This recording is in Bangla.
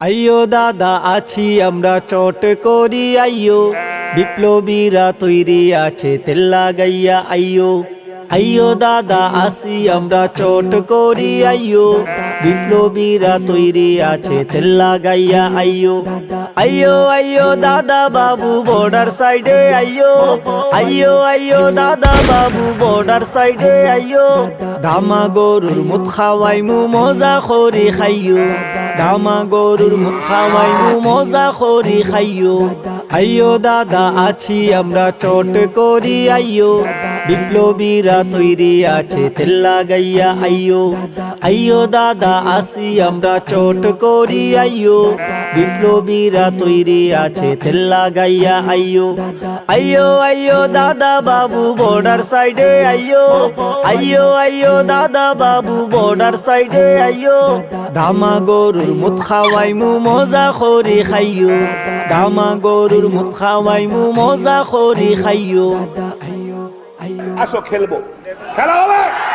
আইয়ো দাদা, আছি আমরা চট করি, আইয়ো। বিপ্লবীরা তৈরি আছে তেল লাগাইয়া আইয়ো। আইয়ো দাদা আসি আমরা চট করি, আইয়ো। বিপ্লবীরা তৈরি আছে তেল লাগাইয়া আইয়ো। আইয়ো আইয়ো দাদা বাবু বর্ডার সাইডে, আইয়ো। আইয়ো আইয়ো দাদা বাবু বর্ডার সাইডে, আইয়ো। দামা গরুর মুত খাওয়াই মু মজা খরি খাইয়ো। দামা গরুর মুখা খাওয়াই মজা করি, খাইয়ো। আইয়ো দাদা, আছি আমরা চট করি, আইয়ো। বিপ্লবীরা তৈরি আছে, তেল লাগাইয়া আইয়ো। আইয়ো দাদা আসি আমরা চট করি, আইয়ো। বিপ্লবীরা তৈরি আছে তেল লাগাইয়া আইয়ো। আইয়ো আইয়ো, দাদা বাবু বর্ডার সাইডে, আইয়ো। আইয়ো আইয়ো, দাদা বাবু বর্ডার সাইডে, আইয়ো। দামা গরুর মুত খাওয়াই মু মজা খরি খাইয়ো। দামা গরুর মুত খাওয়াই মু মজা খরি খাইয়ো। আসো খেলব। খেলা হবে!